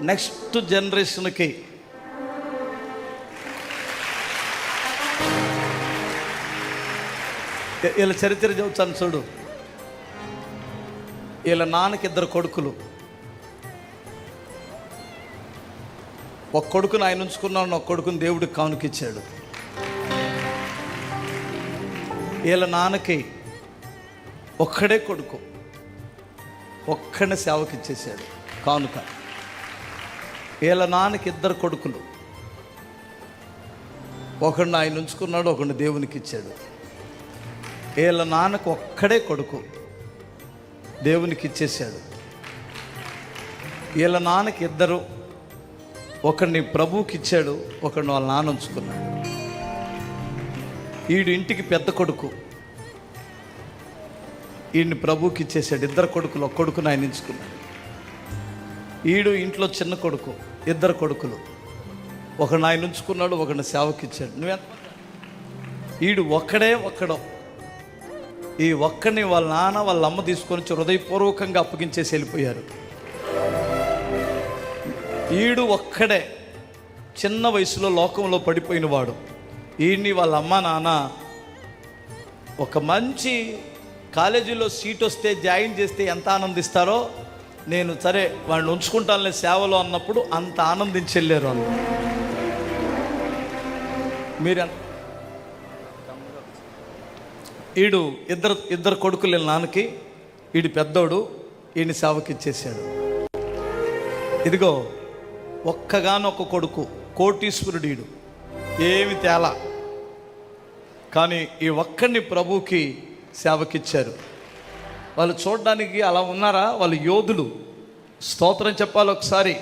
Next జనరేషన్కి వీళ్ళ చరిత్ర చదువుతాను చూడు. వీళ్ళ నాన్నకి ఇద్దరు కొడుకులు. ఒక కొడుకుని ఆయన ఉంచుకున్నాను ఒక కొడుకుని దేవుడికి కానుకిచ్చాడు. వీళ్ళ నాన్నకి ఒక్కడే కొడుకు. ఒక్కడిని సేవకిచ్చేసాడు కానుక. వీళ్ళ నాన్నకి ఇద్దరు కొడుకులు. ఒకడిని ఆయన ఉంచుకున్నాడు ఒకడిని దేవునికి ఇచ్చాడు. వీళ్ళ నాన్నకు ఒక్కడే కొడుకు దేవునికి ఇచ్చేసాడు వీళ్ళ నాన్నకి ఇద్దరు ఒకడిని ప్రభువుకి ఇచ్చాడు ఒకడిని వాళ్ళ నాన్న ఉంచుకున్నాడు. వీడు ఇంటికి పెద్ద కొడుకు. వీడిని ప్రభువుకి ఇచ్చేసాడు ఇద్దరు కొడుకులు ఒక కొడుకుని ఆయన ఎంచుకున్నాడు. ఈడు ఇంట్లో చిన్న కొడుకు ఇద్దరు కొడుకులు. ఒకడిని ఆయన ఉంచుకున్నాడు ఒకడిని సేవకిచ్చాడు. నువ్వే ఈడు ఒక్కడే ఒక్కడో. ఈ ఒక్కడిని వాళ్ళ నాన్న వాళ్ళ అమ్మ తీసుకొని హృదయపూర్వకంగా అప్పగించేసి వెళ్ళిపోయారు. ఈడు ఒక్కడే. చిన్న వయసులో లోకంలో పడిపోయిన వాడు. ఈయన్ని వాళ్ళ అమ్మ నాన్న ఒక మంచి కాలేజీలో సీట్ వస్తే జాయిన్ చేస్తే ఎంత ఆనందిస్తారో నేను సరే వాడిని ఉంచుకుంటానులే సేవలో అన్నప్పుడు అంత ఆనందించి వెళ్ళారు వాళ్ళు. మీరు ఈడు ఇద్దరు ఇద్దరు కొడుకులు నాన్నకి ఈడు పెద్దోడు ఈయన సేవకి ఇచ్చేసాడు ఇదిగో ఒక్కగానొక్క కొడుకు కోటీశ్వరుడు ఈడు. ఏమి తేలా. కానీ ఈ ఒక్కడిని ప్రభువుకి సేవకిచ్చారు. వాళ్ళు చూడడానికి అలా ఉన్నారా? వాళ్ళు యోధులు. స్తోత్రం చెప్పాలి ఒకసారి.